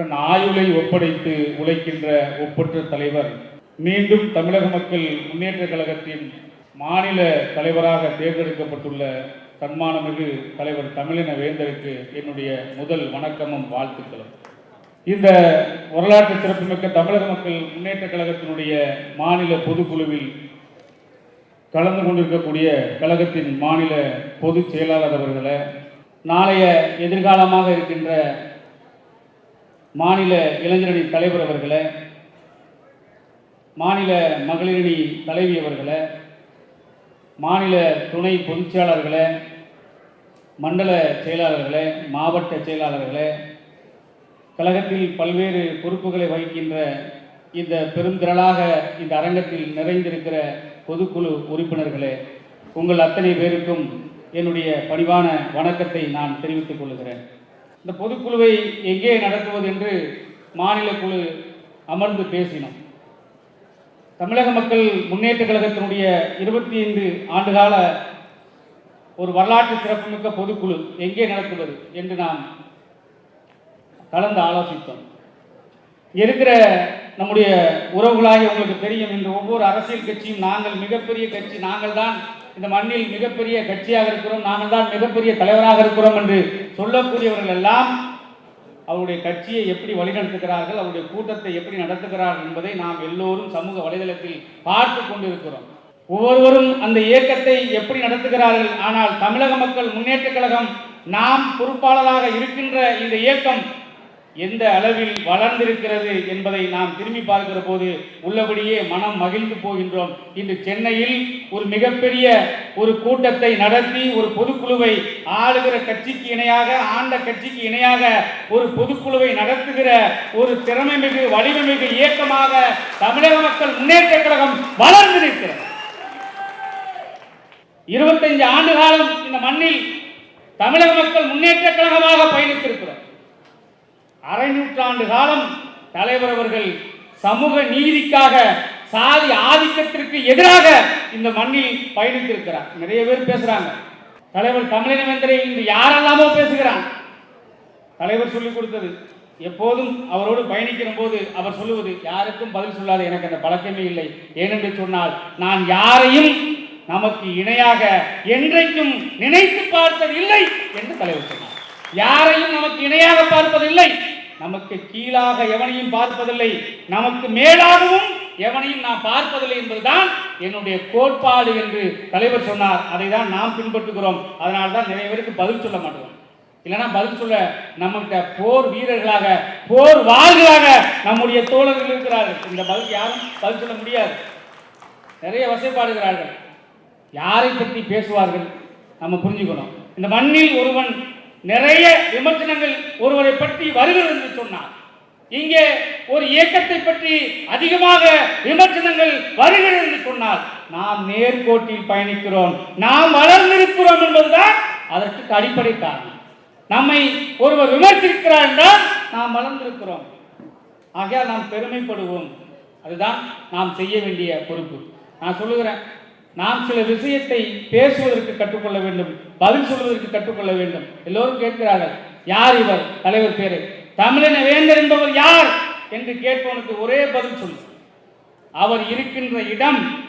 தன் ஆயுளை ஒப்படைத்து உழைக்கின்ற ஒப்பற்ற தலைவர் மீண்டும் தமிழக மக்கள் முன்னேற்ற கழகத்தின் மாநில தலைவராக தேர்ந்தெடுக்கப்பட்டுள்ள தன்மானமிகு தலைவர் தமிழின வேந்தருக்கு என்னுடைய முதல் வணக்கமும் வாழ்த்துக்களும். இந்த வரலாற்று சிறப்புமிக்க தமிழக மக்கள் முன்னேற்ற கழகத்தினுடைய மாநில பொதுக்குழுவில் கலந்து கொண்டிருக்கக்கூடிய கழகத்தின் மாநில பொதுச் செயலாளர் அவர்களை நாளைய எதிர்காலமாக இருக்கின்ற மாநில இளைஞரணி தலைவர் அவர்களை மாநில மகளிரணி தலைவி அவர்களை மாநில துணை பொதுச்செயலாளர்களை மண்டல செயலாளர்களே மாவட்ட செயலாளர்களே கழகத்தில் பல்வேறு பொறுப்புகளை வகிக்கின்ற இந்த பெருந்திரளாக இந்த அரங்கத்தில் நிறைந்திருக்கிற பொதுக்குழு உறுப்பினர்களே உங்கள் அத்தனை பேருக்கும் என்னுடைய பணிவான வணக்கத்தை நான் தெரிவித்துக் கொள்கிறேன். இந்த பொதுக்குழுவை எங்கே நடத்துவது என்று மாநில குழு அமர்ந்து பேசினோம். தமிழக மக்கள் முன்னேற்ற கழகத்தினுடைய இருபத்தி ஐந்து ஆண்டுகால ஒரு வரலாற்று சிறப்புமிக்க பொதுக்குழு எங்கே நடத்துவது என்று நாம் கலந்து ஆலோசித்தோம். இருக்கிற நம்முடைய உறவுகளாகி உங்களுக்கு தெரியும் இன்று ஒவ்வொரு அரசியல் கட்சியும் நாங்கள் மிகப்பெரிய கட்சி நாங்கள் தான் இந்த மண்ணில் மிகப்பெரிய கட்சியாக இருக்கிறோம். நாங்கள் தான் மிகப்பெரிய தலைவராக இருக்கிறோம் என்று சொல்லக்கூடியவர்கள் எல்லாம் அவருடைய கட்சியை எப்படி வழிநடத்துகிறார்கள் அவருடைய கூட்டத்தை எப்படி நடத்துகிறார்கள் என்பதை நாம் எல்லோரும் சமூக வலைதளத்தில் பார்த்து கொண்டிருக்கிறோம். ஒவ்வொருவரும் அந்த இயக்கத்தை எப்படி நடத்துகிறார்கள். ஆனால் தமிழக மக்கள் முன்னேற்ற கழகம் நாம் பொறுப்பாளராக இருக்கின்ற இந்த இயக்கம் எந்த அளவில் வளர்ந்திருக்கிறது என்பதை நாம் திரும்பி பார்க்கிற போது உள்ளபடியே மனம் மகிழ்ந்து போகின்றோம். இன்று சென்னையில் ஒரு மிகப்பெரிய ஒரு கூட்டத்தை நடத்தி ஒரு பொதுக்குழுவை ஆளுகிற கட்சிக்கு இணையாக ஆண்ட கட்சிக்கு இணையாக ஒரு பொதுக்குழுவை நடத்துகிற ஒரு திறமை மிகு வலிமை மிகு இயக்கமாக தமிழக மக்கள் முன்னேற்ற கழகம் வளர்ந்திருக்கிறது இருபத்தைந்து ஆண்டு காலம் இந்த மண்ணில் தமிழக மக்கள் முன்னேற்ற கழகமாக பயணித்திருக்கிறோம் அரை நூற்றாண்டு காலம் தலைவர் அவர்கள் சமூக நீதிக்காக சாதி ஆதிக்கத்திற்கு எதிராக இந்த மண்ணில் பயணித்திருக்கிறார். நிறைய பேர் பேசுறாங்க. தலைவர் தமிழினவேந்தரை இன்று யாரெல்லாமோ பேசுகிறான் தலைவர் சொல்லிக் கொடுத்தது. எப்போதும் அவரோடு பயணிக்கிற போது அவர் சொல்லுவது யாருக்கும் பதில் சொல்லாத எனக்கு அந்த பழக்கமே இல்லை. ஏனென்று சொன்னால் நான் யாரையும் நமக்கு இணையாக என்றைக்கும் நினைத்து பார்த்தது இல்லை என்று தலைவர் சொன்னார். யாரையும் நமக்கு இணையாக பார்ப்பதில்லை. நமக்கு கீழாக எவனையும் பார்ப்பதில்லை. நமக்கு மேலாகவும் எவனையும் நாம் பார்ப்பதில்லை என்பதுதான் என்னுடைய கோட்பாடு என்று தலைவர் சொன்னார். அதை தான் நாம் பின்பற்றுகிறோம். அதனால தான் நிறைய பேருக்கு பதில் சொல்ல மாட்டோம். இல்லைன்னா பதில் சொல்ல நம்மகிட்ட போர் வீரர்களாக போர் வாழ்களாக நம்முடைய தோழர்கள் இருக்கிறார்கள். இந்த பதில் யாரும் பதில் சொல்ல முடியாது. நிறைய வசைப்பாடுகிறார்கள். யாரை பற்றி பேசுவார்கள்? நம்ம புரிஞ்சுக்கணும். இந்த மண்ணில் ஒருவன் நிறைய விமர்சனங்கள் ஒருவரை பற்றி வருகிறது என்று சொன்னார் இங்கே ஒரு இயக்கத்தை பற்றி அதிகமாக விமர்சனங்கள் வருகிறது என்று சொன்னால் நாம் நேர்கோட்டில் பயணிக்கிறோம் நாம் வளர்ந்திருக்கிறோம் என்பதுதான் அதற்கு அடிப்படை காரணம். நம்மை ஒருவர் விமர்சிக்கிறார் என்றால் நாம் வளர்ந்திருக்கிறோம். ஆகையால் நாம் பெருமைப்படுவோம். அதுதான் நாம் செய்ய வேண்டிய பொறுப்பு. நான் சொல்லுகிறேன் நாம் சில விஷயத்தை பேசுவதற்கு கற்றுக்கொள்ள வேண்டும் பதில் சொல்வதற்கு கற்றுக்கொள்ள வேண்டும். எல்லோரும் கேட்கிறார்கள் யார் இவர்? தலைவர் பேரு. தமிழின வேந்தர் என்பவர் யார்? என்று கேட்பவனுக்கு ஒரே பதில் சொல்லு அவர் இருக்கின்ற இடம்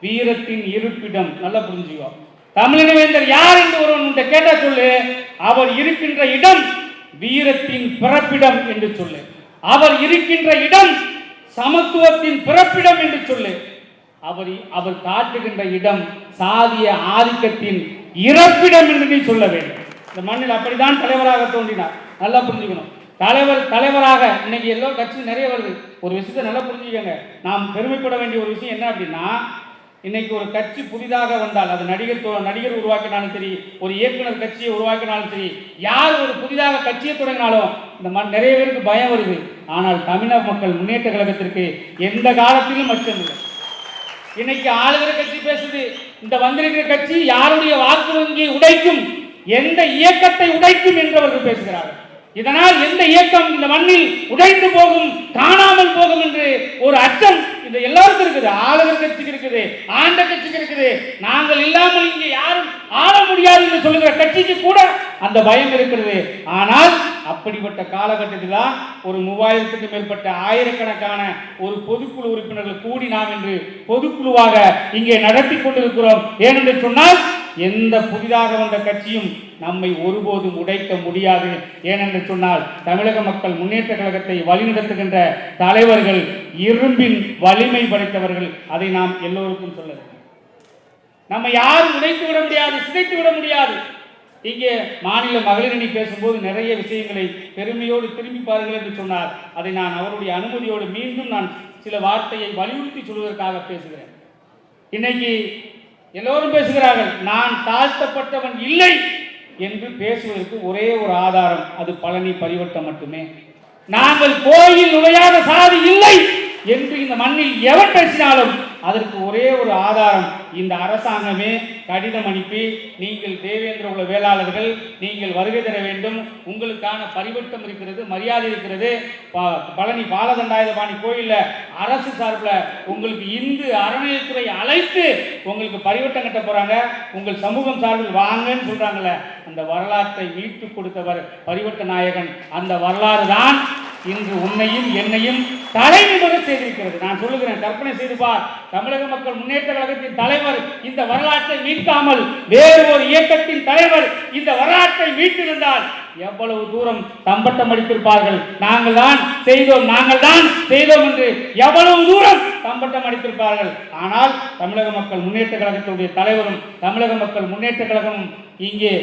வீரத்தின் இருப்பிடம். நல்லா புரிஞ்சுக்கோ. தமிழின வேந்தர் யார் என்று ஒருவன் உன்னை கேட்டா சொல்லு. அவர் இருக்கின்ற இடம் வீரத்தின் பிறப்பிடம் என்று சொல்லு. அவர் இருக்கின்ற இடம் சமத்துவத்தின் பிறப்பிடம் என்று சொல்லு. அவர் அவர் காட்டுகின்ற இடம் சாதிய ஆதிக்கத்தின் இறப்பிடம் என்று நீ சொல்ல வேண்டும். இந்த மண்ணில் அப்படித்தான் தலைவராக தோன்றினார். நல்லா புரிஞ்சுக்கணும். தலைவர் தலைவராக இன்னைக்கு எல்லோ கட்சி நிறைய வருது. ஒரு விஷயத்தை நல்லா புரிஞ்சுக்கோங்க. நாம் பெருமைப்பட வேண்டிய ஒரு விஷயம் என்ன அப்படின்னா இன்னைக்கு ஒரு கட்சி புதிதாக வந்தால் அது நடிகர் நடிகர் உருவாக்கினாலும் சரி ஒரு இயக்குனர் கட்சியை உருவாக்கினாலும் சரி யார் ஒரு புதிதாக கட்சியை தொடங்கினாலும் இந்த மண் நிறைய பேருக்கு பயம் வருது. ஆனால் தமிழக மக்கள் முன்னேற்ற கழகத்திற்கு எந்த காலத்திலும் அச்சமில்லை. இன்னைக்கு ஆளுகிற கட்சி பேசுது. இந்த வந்திருக்கிற கட்சி யாருடைய வாக்கு வங்கியை உடைக்கும் எந்த இயக்கத்தை உடைக்கும் என்று அவர்கள் பேசுகிறார்கள். இதனால் எந்த இயக்கம் இந்த மண்ணில் உடைந்து போகும் காணாமல் போகும் என்று ஒரு அச்சம் இந்த எல்லாருக்கும் இருக்குது. ஆளுநர் கட்சிக்கு இருக்குது ஆண்ட கட்சிக்கு இருக்குது. நாங்கள் இல்லாமல் இங்கே ஆள முடியாது என்று சொல்லுகிற கட்சிக்கு கூட அந்த பயம் இருக்கிறது. ஆனால் அப்படிப்பட்ட காலகட்டத்தில் தான் ஒரு மூவாயிரத்துக்கு மேற்பட்ட ஆயிரக்கணக்கான ஒரு பொதுக்குழு உறுப்பினர்கள் கூடி நாம் என்று பொதுக்குழுவாக இங்கே நடத்தி கொண்டிருக்கிறோம். ஏனென்று சொன்னால் எந்த புதிதாக வந்த கட்சியும் நம்மை ஒருபோதும் உடைக்க முடியாது. ஏனென்று சொன்னால் தமிழக மக்கள் முன்னேற்ற கழகத்தை வழிநடத்துகின்ற தலைவர்கள் இரும்பின் வலிமை படைத்தவர்கள் அதை நாம் எல்லோருக்கும் சொல்ல வேண்டும். நம்ம யாரும் நினைத்து விட முடியாது சிதைத்து விட முடியாது. இங்கே மாநில மகளிரணி பேசும்போது நிறைய விஷயங்களை பெருமையோடு திரும்பி பாருங்கள் என்று சொன்னார். அதை நான் அவருடைய அனுமதியோடு மீண்டும் நான் சில வார்த்தையை வலியுறுத்தி சொல்வதற்காக பேசுகிறேன். இன்னைக்கு எல்லோரும் பேசுகிறார்கள் நான் தாழ்த்தப்பட்டவன் இல்லை என்று பேசுவதற்கு ஒரே ஒரு ஆதாரம் அது பழனி பரிவட்டம் மட்டுமே. நாங்கள் கோயில் நுழையாத சாதி இல்லை என்று இந்த மண்ணில் எவன் பேசினாலும் அதற்கு ஒரே ஒரு ஆதாரம் இந்த அரசாங்கமே. கடிதம் அனுப்பி நீங்கள் தேவேந்திர உள்ள வேளாளர்கள் நீங்கள் வருகை தர வேண்டும். உங்களுக்கான பரிவட்டம் இருக்கிறது மரியாதை இருக்கிறது. ப- பழனி பாலதண்டாயுதபாணி கோயிலில் அரசு சார்பில் உங்களுக்கு இந்து அறநிலையத்துறை அழைத்து உங்களுக்கு பரிவட்டம் கட்ட போகிறாங்க உங்கள் சமூகம் சார்பில் வாங்கன்னு சொல்றாங்கல்ல. அந்த வரலாற்றை மீட்டு கொடுத்தவர் பரிவட்ட நாயகன். அந்த வரலாறு தான் இன்று உன்னையும் என்னையும் தலைநிமிர செய்திருக்கிறது. நான் சொல்லுகிறேன் கற்பனை செய்து பார். தமிழக மக்கள் முன்னேற்ற கழகத்தின் தலைவர் இந்த வரலாற்றை மீட்காமல் வேறு ஒரு இயக்கத்தின் தலைவர் இந்த வரலாற்றை மீட்டிருந்தால் எவ்வளவு தூரம் தம்பட்டம் அடித்திருப்பார்கள். நாங்கள் தான் செய்தோம் நாங்கள் தான் செய்தோம் என்று எவ்வளவு தூரம் தம்பட்டம் அடித்திருப்பார்கள். ஆனால் தமிழக மக்கள் முன்னேற்ற கழகத்தினுடைய தலைவரும் தமிழக மக்கள் முன்னேற்ற கழகமும் இங்கே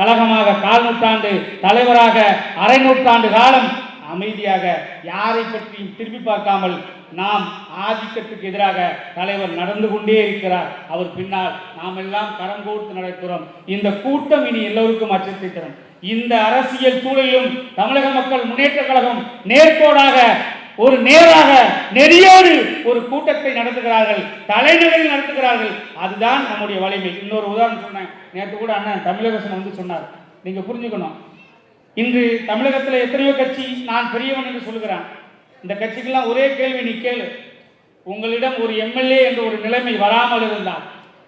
கழகமாக கால் நூற்றாண்டு தலைவராக அரை நூற்றாண்டு காலம் அமைதியாக யாரை பற்றியும் திரும்பி பார்க்காமல் நாம் ஆதிக்கத்துக்கு எதிராக தலைவர் நடந்து கொண்டே இருக்கிறார். அவர் பின்னால் நாம் எல்லாம் கரம் கோர்த்து நடக்கிறோம். இந்த கூட்டம் இனி எல்லோருக்கும் அச்சத்தை தரும். இந்த அரசியல் சூழலிலும் தமிழக மக்கள் முன்னேற்ற கழகம் நேர்கோடாக ஒரு நேராக நெறியோடு ஒரு கூட்டத்தை நடத்துகிறார்கள் தலைநகரில் நடத்துகிறார்கள். அதுதான் நம்முடைய வலிமை. இன்னொரு உதாரணம் சொன்னேன். நேற்று கூட அண்ணன் தமிழரசன் வந்து சொன்னார். நீங்க புரிஞ்சுக்கணும். இன்று தமிழகத்தில் எத்தனையோ கட்சி நான் பெரியவன் என்று சொல்கிறான் இந்த கட்சிக்கெல்லாம் ஒரே கேள்வி நீ கேளு. உங்களிடம் ஒரு எம்எல்ஏ என்ற ஒரு நிலைமை வராமல் இருந்தால்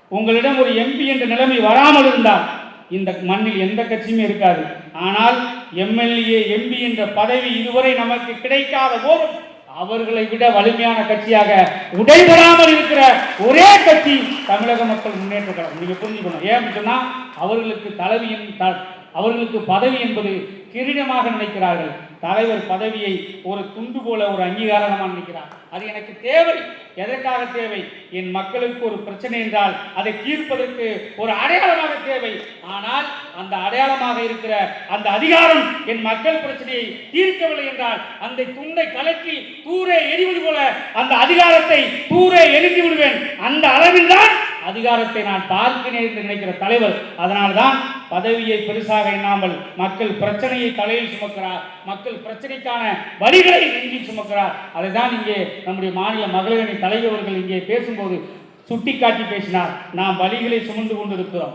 உங்களிடம் ஒரு எம்பி என்ற நிலைமை வராமல் இருந்தால் இந்த மண்ணில் எந்த கட்சியுமே இருக்காது. ஆனால் எம்எல்ஏ எம்பி என்ற பதவி இதுவரை நமக்கு கிடைக்காத போதும் அவர்களை விட வலிமையான கட்சியாக உடைபெறாமல் இருக்கிற ஒரே கட்சி தமிழக மக்கள் முன்னேற்ற கழகம். நீங்க புரிஞ்சுக்கணும். ஏன் சொன்னா அவர்களுக்கு தலைவியின் த- அவர்களுக்கு பதவி என்பது கிரீடமாக நினைக்கிறார்கள். தலைவர் பதவியை ஒரு துண்டு போல ஒரு அங்கீகாரமாக நினைக்கிறார். அது எனக்கு தேவை. எதற்காக தேவை? என் மக்களுக்கு ஒரு பிரச்சனை என்றால் அதை தீர்ப்பதற்கு ஒரு அடையாளமாக தேவை. ஆனால் அந்த அடையாளமாக இருக்கிற அந்த அதிகாரம் என் மக்கள் பிரச்சனையை தீர்க்கவில்லை என்றால் அந்த துண்டை கலக்கி தூரே எரிவது போல அந்த அதிகாரத்தை தூரே எரிந்து விடுவேன். அந்த அளவில் தான் அதிகாரத்தை நான் பார்க்கிறேன் என்று நினைக்கிற தலைவர். அதனால்தான் பதவியை பெருசாக எண்ணாமல் மக்கள் பிரச்சனையை தலையில் சுமக்கிறார். மக்கள் பிரச்சனைக்கான வழிகளை நெஞ்சில் சுமக்கிறார். அதைதான் இங்கே நம்முடைய மாநில மகளிரணி தலைவர்கள் இங்கே பேசும்போது சுட்டிக்காட்டி பேசினார். நாம் வழிகளை சுமந்து கொண்டிருக்கிறோம்.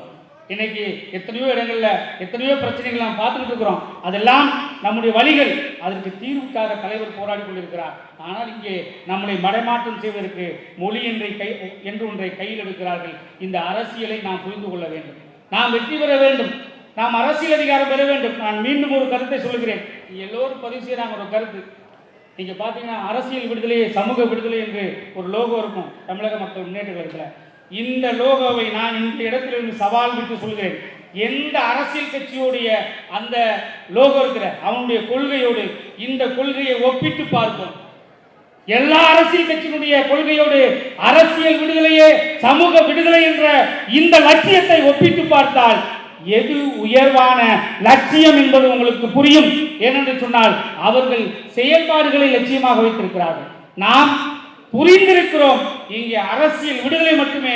இன்னைக்கு எத்தனையோ இடங்களில் எத்தனையோ பிரச்சனைகள் நாம் பார்த்துக்கிட்டு இருக்கிறோம். அதெல்லாம் நம்முடைய வழிகள். அதற்கு தீர்வுக்காக தலைவர் போராடி கொண்டிருக்கிறார். ஆனால் இங்கே நம்மளை மடைமாற்றம் செய்வதற்கு மொழி என்றை கை என்று ஒன்றை கையில் எடுக்கிறார்கள். இந்த அரசியலை நாம் புரிந்து கொள்ள வேண்டும். நாம் வெற்றி பெற வேண்டும். நாம் அரசியல் அதிகாரம் பெற வேண்டும். நான் மீண்டும் ஒரு கருத்தை சொல்லுகிறேன். எல்லோரும் பதிவு செய்யறாங்க ஒரு கருத்து. நீங்க பாத்தீங்கன்னா அரசியல் விடுதலை சமூக விடுதலை என்று ஒரு லோகோ இருக்கும். தமிழக மக்கள் முன்னேற்ற கழகத்தில். இந்த லோகோவை நான் இந்த இடத்திலிருந்து சவால் விட்டு சொல்கிறேன். எந்த அரசியல் கட்சியுடைய அந்த லோகோ இருக்கிற அவனுடைய கொள்கையோடு இந்த கொள்கையை ஒப்பிட்டு பார்ப்போம். எல்லா அரசியல் கட்சியினுடைய கொள்கையோடு அரசியல் விடுதலையே சமூக விடுதலை என்ற இந்த லட்சியத்தை ஒப்பிட்டு பார்த்தால் எது உயர்வான லட்சியம் என்பது உங்களுக்கு புரியும். ஏனென்று சொன்னால் அவர்கள் செயல்பாடுகளை லட்சியமாக வைத்திருக்கிறார்கள். நாம் புரிந்திருக்கிறோம் இங்கே அரசியல் விடுதலை மட்டுமே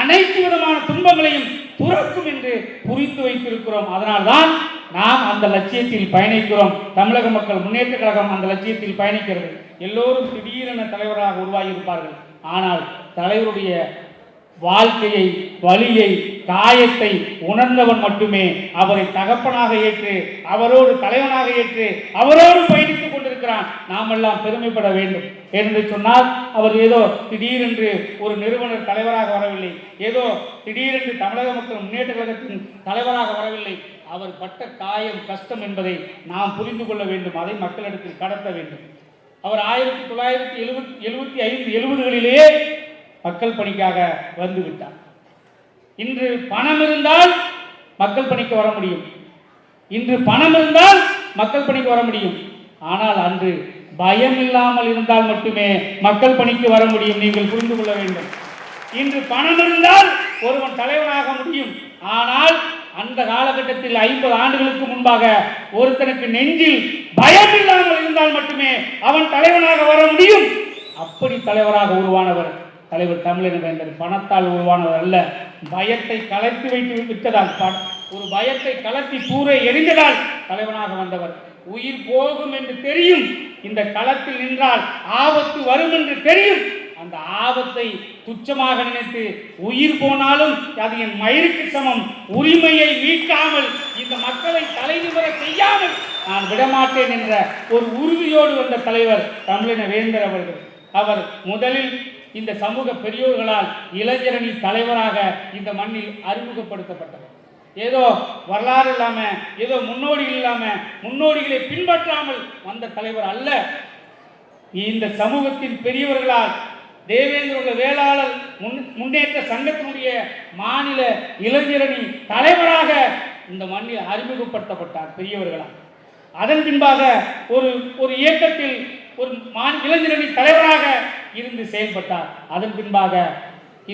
அனைத்து விதமான துன்பங்களையும் துறக்கும் என்று புரிந்து வைத்திருக்கிறோம். அதனால்தான் நாம் அந்த லட்சியத்தில் பயணிக்கிறோம். தமிழக மக்கள் முன்னேற்ற கழகம் அந்த லட்சியத்தில் பயணிக்கிறது. எல்லோரும் திடீரென தலைவராக உருவாகி இருப்பார்கள் ஆனால் தலைவருடைய வாழ்க்கையை வலியை காயத்தை உணர்ந்தவன் மட்டுமே அவரை தகப்பனாக ஏற்று அவரோடு தலைவனாக ஏற்று அவரோடு பயணித்துக் கொண்டிருக்கிறான். நாமெல்லாம் பெருமைப்பட வேண்டும். என்று சொன்னால் அவர் ஏதோ திடீரென்று ஒரு நிறுவனர் தலைவராக வரவில்லை. ஏதோ திடீரென்று தமிழக மக்கள் முன்னேற்ற கழகத்தின் தலைவராக வரவில்லை. அவர் பட்ட காயம் கஷ்டம் என்பதை நாம் புரிந்து கொள்ள வேண்டும். அதை மக்களிடத்தில் கடத்த வேண்டும். அவர் ஆயிரத்தி தொள்ளாயிரத்தி எழுபத்தி எழுபத்தி ஐந்து எழுபதுகளிலேயே மக்கள் பணிக்காக வந்து விட்டார் இன்று பணம் இருந்தால் மக்கள் பணிக்கு வர முடியும். இன்று பணம் இருந்தால் மக்கள் பணிக்கு வர முடியும். ஆனால் அன்று பயம் இல்லாமல் இருந்தால் மட்டுமே மக்கள் பணிக்கு வர முடியும். நீங்கள் புரிந்து கொள்ள வேண்டும். இன்று பணம் இருந்தால் ஒருவன் தலைவனாக முடியும். ஆனால் அந்த காலகட்டத்தில் ஐம்பது ஆண்டுகளுக்கு முன்பாக ஒருத்தனுக்கு நெஞ்சில் பயம் இல்லாமல் இருந்தால் மட்டுமே அவன் தலைவனாக வர முடியும். அப்படி தலைவராக உருவானவர் தலைவர் தமிழன் வேந்தர் பணத்தால் உருவானவர் அல்ல. பயத்தை கலத்தி வைத்து விட்டதால் ஒரு பயத்தை கலத்தி கூரை எரிந்ததால் தலைவனாக வந்தவர். உயிர் போகும் என்று தெரியும். இந்த களத்தில் நின்றால் ஆபத்து வரும் என்று தெரியும். அந்த ஆபத்தை துச்சமாக நினைத்து உயிர் போனாலும் அது என் மயிருக்கு சமம். உரிமையை மீட்காமல் இந்த மக்களை தலைநிமிர செய்யாமல் நான் விடமாட்டேன் என்ற ஒரு உறுதியோடு வந்த தலைவர் தமிழின வேந்தர் அவர்கள். அவர் முதலில் இந்த சமூக பெரியோர்களால் இளைஞரணி தலைவராக இந்த மண்ணில் அறிமுகப்படுத்தப்பட்டவர். ஏதோ வரலாறு இல்லாம ஏதோ முன்னோடி இல்லாம முன்னோடிகளை பின்பற்றாமல் வந்த தலைவர் அல்ல. இந்த சமூகத்தின் பெரியவர்களால் தேவேந்திர வேளாளர் முன் முன்னேற்ற சங்கத்தினுடைய மாநில இளைஞரணி தலைவராக இந்த மண்ணில் அறிமுகப்படுத்தப்பட்டார் பெரியவர்களால். அதன் பின்பாக ஒரு ஒரு இயக்கத்தில் ஒரு மாநில இளைஞரணி தலைவராக இருந்து செயல்பட்டார். அதன் பின்பாக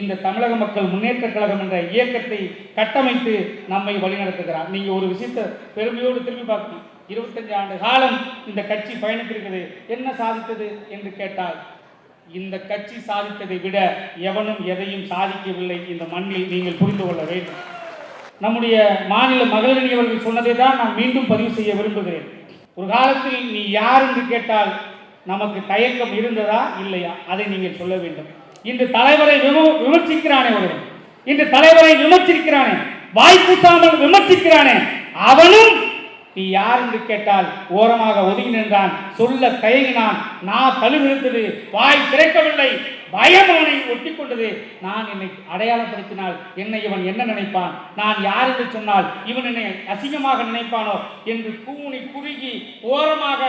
இந்த தமிழக மக்கள் முன்னேற்ற கழகம் என்ற இயக்கத்தை கட்டமைத்து நம்மை வழிநடத்துகிறார். நீங்க ஒரு விஷயத்தை பெருமையோடு திரும்பி பார்க்கணும் இருபத்தஞ்சு ஆண்டு காலம் இந்த கட்சி பயணித்திருக்கிறது என்ன சாதித்தது என்று கேட்டால் இந்த கட்சி சாதித்ததை விட எவனும் எதையும் சாதிக்கவில்லை இந்த மண்ணில் நீங்கள் புரிந்து கொள்ள வேண்டும். நம்முடைய மாநில மகளிரணி அவர்கள் சொன்னதை தான் நான் மீண்டும் பதிவு செய்ய விரும்புகிறேன். ஒரு காலத்தில் நீ யார் என்று கேட்டால் நமக்கு தயக்கம் இருந்ததா இல்லையா? அதை நீங்கள் சொல்ல வேண்டும். இன்று தலைவரை விமர்சிக்கிறானே ஒருவன். இன்று தலைவரை விமர்சிக்கிறானே. வாய் கூட்டாமல் விமர்சிக்கிறானே. அவனும் நீ யார் என்று கேட்டால் ஓரமாக ஒதுங்கி நின்றான். சொல்ல தயங்கினான். நான் தழுவிழுத்தது வாய் திறக்கவில்லை. பயம் அவனை ஒட்டி கொண்டது. நான் என்னை அடையாளப்படுத்தினால் என்னை இவன் என்ன நினைப்பான்? நான் யார் என்று சொன்னால் இவன் என்னை அசிங்கமாக நினைப்பானோ? என்று கூனி குறுகி ஓரமாக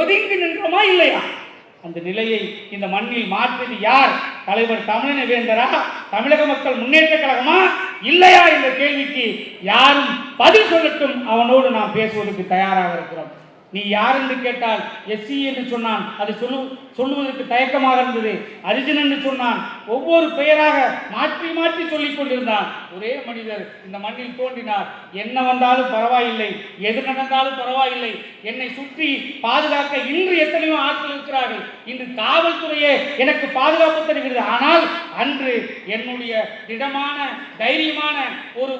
ஒதுங்கி நின்றோமா இல்லையா? அந்த நிலையை இந்த மண்ணில் மாற்றியது யார்? தலைவர் தமிழின வேந்தரா? தமிழக மக்கள் முன்னேற்ற கழகமா? இல்லையா என்ற கேள்விக்கு யாரும் பதில் சொல்லட்டும். அவனோடு நாம் பேசுவதற்கு தயாராக இருக்கிறோம். நீ யார் என்று கேட்டால் எஸ்சி என்று சொன்னான். அது சொல்லு சொல்லுவதற்கு தயக்கமாக இருந்தது. அரிஜன் என்று சொன்னான். ஒவ்வொரு பெயராக மாற்றி மாற்றி சொல்லிக் கொண்டிருந்தான். ஒரே மனிதர் இந்த மண்ணில் தோன்றினார். என்ன வந்தாலும் பரவாயில்லை. எது நடந்தாலும் பரவாயில்லை. என்னை சுற்றி பாதுகாக்க இன்று எத்தனையோ ஆட்கள் இருக்கிறார்கள். இன்று காவல்துறையே எனக்கு பாதுகாப்பு தருகிறது. ஆனால் அன்று என்னுடைய திடமான தைரியமான ஒரு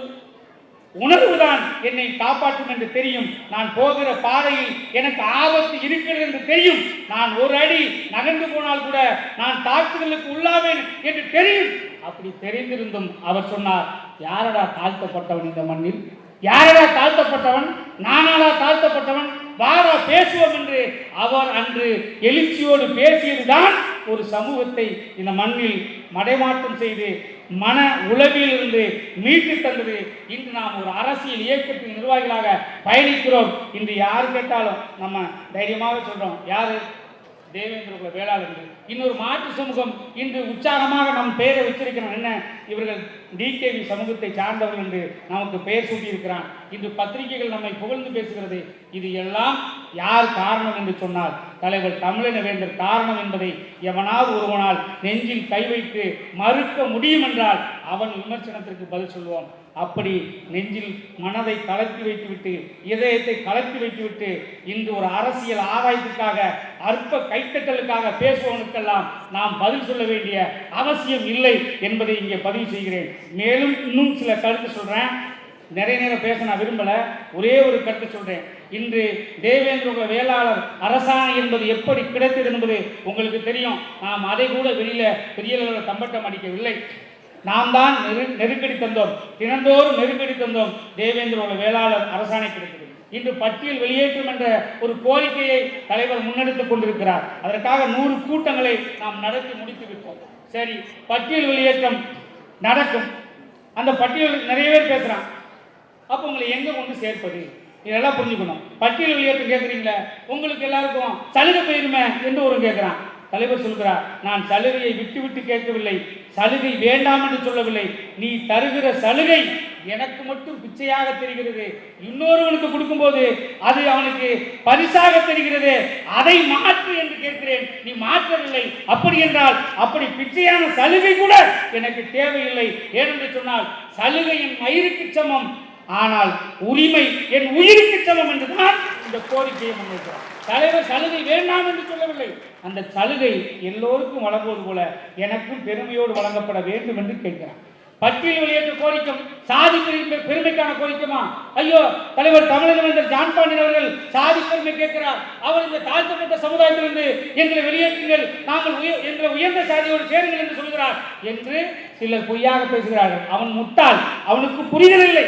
உணர்வுதான் என்னை காப்பாற்றும் என்று தெரியும். நான் போகிற பாதையில் எனக்கு ஆபத்து இருக்கிறது என்று தெரியும். நான் ஒரு அடி நகர்ந்து போனால் கூட நான் தாக்குதலுக்கு உள்ளாவேன் என்று தெரியும். அப்படி தெரிந்திருந்தும் அவர் சொன்னார் யாரடா தாழ்த்தப்பட்டவன் இந்த மண்ணில்? யாரடா தாழ்த்தப்பட்டவன்? நானாடா தாழ்த்தப்பட்டவன்? வாரா பேசுவோம் என்று. அவர் அன்று எழுச்சியோடு பேசியதுதான் ஒரு சமூகத்தை இந்த மண்ணில் மடைமாற்றம் செய்து மன உளவிலிருந்து மீட்டு தந்தது. இன்று நாம் ஒரு அரசியல் இயக்கத்தின் நிர்வாகிகளாக பயணிக்கிறோம். இன்று யார் கேட்டாலும் நம்ம தைரியமாக சொல்கிறோம் யார்? தேவேந்திரகுல வேளாளர்கள். இன்னொரு மாற்று சமூகம் இன்று உற்சாகமாக நம் பெயரை வச்சிருக்கிறோம் என்ன? இவர்கள் டிகேவி சமூகத்தை சார்ந்தவர்கள் என்று நமக்கு பெயர் சூட்டியிருக்கிறான். இன்று பத்திரிகைகள் நம்மை புகழ்ந்து பேசுகிறது. இது எல்லாம் யார் காரணம் என்று சொன்னால் தலைவர் தமிழின வேந்தர் காரணம் என்பதை எவனாவது ஒருவனால் நெஞ்சில் கை வைத்து மறுக்க முடியும் என்றால் அவன் விமர்சனத்திற்கு பதில் சொல்வோம். அப்படி நெஞ்சில் மனதை கலக்கி வைத்துவிட்டு இதயத்தை கலக்கி வைத்துவிட்டு இன்று ஒரு அரசியல் ஆதாயத்துக்காக அற்ப கைத்தட்டலுக்காக பேசுபவனுக்கெல்லாம் நாம் பதில் சொல்ல வேண்டிய அவசியம் இல்லை என்பதை இங்கே பதிவு செய்கிறேன். மேலும் இன்னும் சில கருத்து சொல்கிறேன் நிறைய நேரம் பேச நான் விரும்பல. ஒரே ஒரு கருத்து சொல்கிறேன் இன்று தேவேந்திர வேளாளர் அரசாணை என்பது எப்படி கிடைத்தது என்பது உங்களுக்கு தெரியும். நாம் அதை கூட வெளியில பெரிய அளவில் தம்பட்டம் அடிக்கவில்லை. நாம் தான் நெரு- நெருக்கடி தந்தோம். தினந்தோறும் நெருக்கடி தந்தோம். தேவேந்திரோட வேளாளர் அரசாணை கிடைத்தது. இன்று பட்டியல் வெளியேற்றம் என்ற ஒரு கோரிக்கையை தலைவர் முன்னெடுத்துக் கொண்டிருக்கிறார். அதற்காக நூறு கூட்டங்களை நாம் நடத்தி முடித்து விட்டோம். சரி பட்டியல் வெளியேற்றம் நடக்கும். அந்த பட்டியல் நிறைய பேர் பேசுகிறான் அப்போ உங்களை எங்கே கொண்டு சேர்ப்பது? இதெல்லாம் புரிஞ்சுக்கணும். பட்டியல் வெளியேற்றம் கேட்குறீங்களே? உங்களுக்கு எல்லாருக்கும் சலுகை போயிருமே என்று ஒரு கேட்குறான். தலைவர் சொல்கிறார் நான் சலுகையை விட்டு விட்டு கேட்கவில்லை. சலுகை வேண்டாம் என்று சொல்லவில்லை. நீ தருகிற சலுகை எனக்கு மட்டும் பிச்சையாக தெரிகிறது. இன்னொருவனுக்கு கொடுக்கும்போது அது அவனுக்கு பரிசாக தெரிகிறது. அதை மாற்று என்று கேட்கிறேன். நீ மாற்றவில்லை. அப்படி என்றால் அப்படி பிச்சையான சலுகை கூட எனக்கு தேவையில்லை. ஏனென்று சொன்னால் சலுகை என் மயிருக்கு சமம். ஆனால் உரிமை என் உயிருக்கு சமம் என்றுதான் இந்த கோரிக்கையை முன்வைக்கிறார். தலைவர் சலுகை வேண்டாம் என்று சொல்லவில்லை. அந்த சலுகை எல்லோருக்கும் வழங்குவது போல எனக்கும் பெருமையோடு வழங்கப்பட வேண்டும் என்று கேட்கிறான் பட்டியல் வெளியேற்ற கோரிக்கை சாதி பெருமைக்கான கோரிக்கைமா ஐயோ தலைவர் தமிழகவேந்தர் ஜான் பாண்டியன் அவர்கள் சாதி பெருமை கேட்கிறார். அவர் இந்த தாழ்த்தப்பட்ட சமுதாயத்திலிருந்து எங்களை வெளியேற்றுங்கள் நாங்கள் எங்களை உயர்ந்த சாதியோடு சேருங்கள் என்று சொல்கிறார் என்று சிலர் பொய்யாக பேசுகிறார்கள். அவன் முட்டாள் அவனுக்கு புரிதல் இல்லை.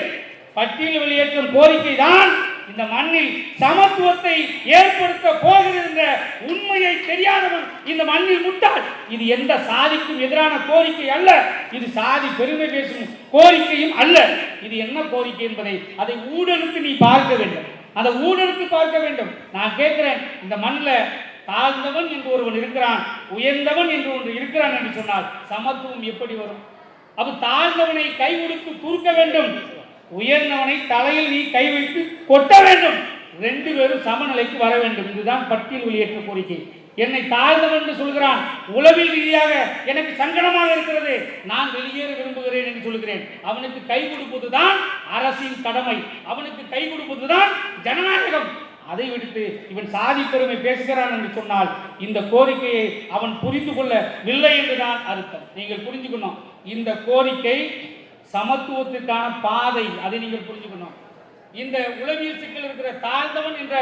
பட்டியல் வெளியேற்றும் கோரிக்கை தான் இந்த மண்ணில் சமத்துவத்தை ஏற்படுத்த போகிறது என்ற உண்மையை தெரியாதவன் இந்த மண்ணில் முட்டாள். இது எந்த சாதிக்கும் எதிரான கோரிக்கை அல்ல. இது சாதி பெருமை பேசும் கோரிக்கையும் அல்ல. இது என்ன கோரிக்கை என்பதை அதை ஊழலுக்கு நீ பார்க்க வேண்டும். அதை ஊழலுக்கு பார்க்க வேண்டும். நான் கேட்கிறேன் இந்த மண்ணில் தாழ்ந்தவன் என்று ஒருவன் இருக்கிறான் உயர்ந்தவன் என்று ஒன்று இருக்கிறான் என்று சொன்னால் சமத்துவம் எப்படி வரும்? அப்ப தாழ்ந்தவனை கை கொடுத்து குறுக்க வேண்டும். உயர்ந்தவனை தலையில் நீ கை வைத்து கொட்ட வேண்டும். ரெண்டு பேரும் சமநிலைக்கு வர வேண்டும். இதுதான் பட்டியல் வெளியேற்ற கோரிக்கை. என்னை தாழ்ந்தவன் என்று சொல்கிறான். உளவில் ரீதியாக எனக்கு சங்கடமாக இருக்கிறது. நான் வெளியேற விரும்புகிறேன் என்று சொல்கிறேன். அவனுக்கு கை கொடுப்பதுதான் அரசின் கடமை. அவனுக்கு கை கொடுப்பதுதான் ஜனநாயகம். அதை விடுத்து இவன் சாதி பெருமை பேசுகிறான் என்று சொன்னால் இந்த கோரிக்கையை அவன் புரிந்து கொள்ளவில்லை என்றுதான் அர்த்தம். நீங்கள் புரிஞ்சுக்கணும் இந்த கோரிக்கை சமத்துவத்திற்கான பாதை அதை நீங்கள் புரிஞ்சுக்கணும். இந்த உளவியல் சிக்கல் இருக்கிற தாழ்ந்தவன் என்ற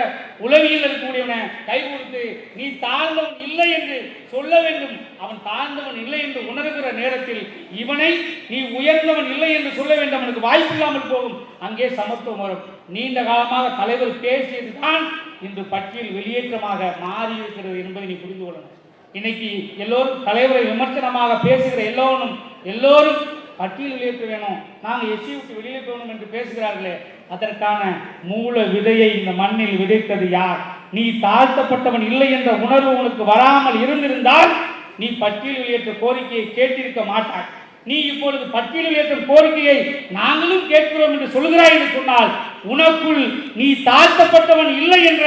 உளவியல் இருக்கக்கூடியவனை கை கொடுத்து நீ தாழ்ந்தவன் இல்லை என்று சொல்ல வேண்டும். அவன் தாழ்ந்தவன் இல்லை என்று உணர்கிற நேரத்தில் இவனை நீ உயர்ந்தவன் இல்லை என்று சொல்ல வேண்டும். அவனுக்கு வாய்ப்பு இல்லாமல் போகும். அங்கே சமத்துவம் வரும். நீண்ட காலமாக தலைவர் பேசியதுதான் இன்று பட்டியல் வெளியேற்றமாக மாறி இருக்கிறது என்பதை நீ புரிந்து கொள்ளணும். இன்னைக்கு எல்லோரும் தலைவரை விமர்சனமாக பேசுகிற எல்லோரும் எல்லோரும் பட்டியல் வெளியேற்ற வேணும். நாங்கள் எஸ்சி விட்டு வெளியே போகணும் என்று பேசுகிறார்களே அதற்கான மூல விதையை இந்த மண்ணில் விதைத்தது யார்? நீ தாழ்த்தப்பட்டவன் இல்லை என்ற உணர்வு உனக்கு வராமல் இருந்திருந்தால் நீ பட்டியல் வெளியேற்ற கோரிக்கையை கேட்டிருக்க மாட்டாய். நீ இப்பொழுது பட்டியல் வெளியேற்றும் கோரிக்கையை நாங்களும் கேட்கிறோம் என்று சொல்கிறாய் என்று சொன்னால் உனக்குள் நீ தாழ்த்தப்பட்டவன் இல்லை என்ற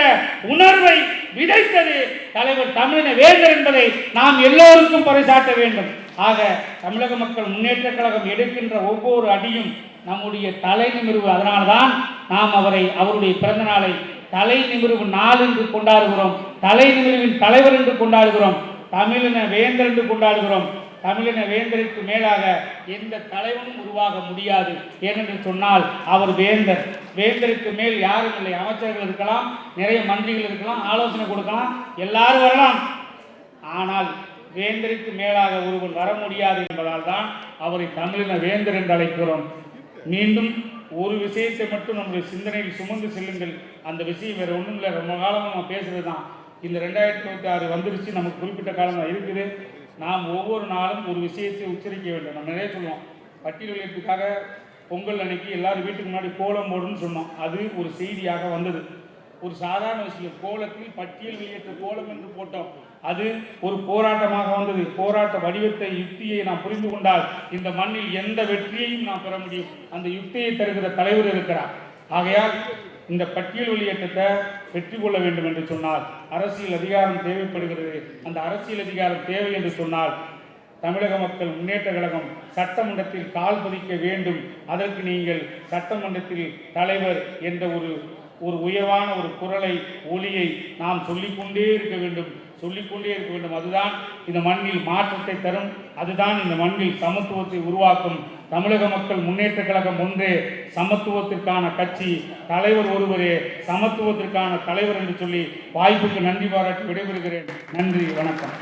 உணர்வை விதைத்தது தலைவர் தமிழின வேந்தர் என்பதை நாம் எல்லோருக்கும் பறைசாட்ட வேண்டும். ஆக தமிழக மக்கள் முன்னேற்ற கழகம் எடுக்கின்ற ஒவ்வொரு அடியும் நம்முடைய தலை நிமிர்வு. அதனால்தான் நாம் அவரை அவருடைய பிறந்த நாளை தலை நிமிர்வு நாள் என்று கொண்டாடுகிறோம். தலை நிமிர்வின் தலைவர் என்று கொண்டாடுகிறோம். தமிழின வேந்தர் என்று கொண்டாடுகிறோம். தமிழின வேந்தருக்கு மேலாக எந்த தலைவனும் உருவாக முடியாது. ஏனென்று சொன்னால் அவர் வேந்தர். வேந்தருக்கு மேல் யாரும் இல்லை. அமைச்சர்கள் இருக்கலாம் நிறைய மந்திரிகள் இருக்கலாம் ஆலோசனை கொடுக்கலாம் எல்லாரும் வரலாம். ஆனால் வேந்தருக்கு மேலாக ஒருவன் வர முடியாது என்பதால் தான் அவரை தமிழின வேந்தர் என்று அழைக்கிறோம். மீண்டும் ஒரு விஷயத்தை மட்டும் நம்முடைய சிந்தனையில் சுமந்து செல்லுங்கள். அந்த விஷயம் வேறு ஒன்றும் இல்லை. ரொம்ப காலமாக நம்ம பேசுறது தான். இந்த ரெண்டாயிரத்தி இருபத்தி ஆறு வந்துருச்சு. நமக்கு குறிப்பிட்ட காலம் இருக்குது. நாம் ஒவ்வொரு நாளும் ஒரு விஷயத்தை உச்சரிக்க வேண்டும். நம்ம நிறைய சொல்லுவோம். பட்டியல் வெளியீட்டுக்காக பொங்கல் அன்னைக்கு எல்லாரும் வீட்டுக்கு முன்னாடி கோலம் போடுன்னு சொன்னோம். அது ஒரு செய்தியாக வந்தது. ஒரு சாதாரண விஷயம். கோலத்தில் பட்டியல் வெளியேற்ற கோலம் என்று போட்டோம். அது ஒரு போராட்டமாக வந்தது. போராட்ட வடிவத்தை யுக்தியை நாம் புரிந்து கொண்டால் இந்த மண்ணில் எந்த வெற்றியையும் நாம் பெற முடியும். அந்த யுக்தியை தருகிற தலைவர் இருக்கிறார். ஆகையால் இந்த பட்டியல் வெளியேற்றத்தை வெற்றி கொள்ள வேண்டும் என்று சொன்னால் அரசியல் அதிகாரம் தேவைப்படுகிறது. அந்த அரசியல் அதிகாரம் தேவை என்று சொன்னால் தமிழக மக்கள் முன்னேற்ற கழகம் சட்டமன்றத்தில் கால் பதிக்க வேண்டும். அதற்கு நீங்கள் சட்டமன்றத்தில் தலைவர் என்ற ஒரு ஒரு உயர்வான ஒரு குரலை ஒளியை நாம் சொல்லிக்கொண்டே இருக்க வேண்டும். சொல்லிக்கொண்டே இருக்க வேண்டும். அதுதான் இந்த மண்ணில் மாற்றத்தை தரும் அதுதான் இந்த மண்ணில் சமத்துவத்தை உருவாக்கும். தமிழக மக்கள் முன்னேற்ற கழகம் ஒன்றே சமத்துவத்திற்கான கட்சி. தலைவர் ஒருவரே சமத்துவத்திற்கான தலைவர் என்று சொல்லி வாய்ப்புக்கு நன்றி பாராட்டி விடைபெறுகிறேன். நன்றி வணக்கம்.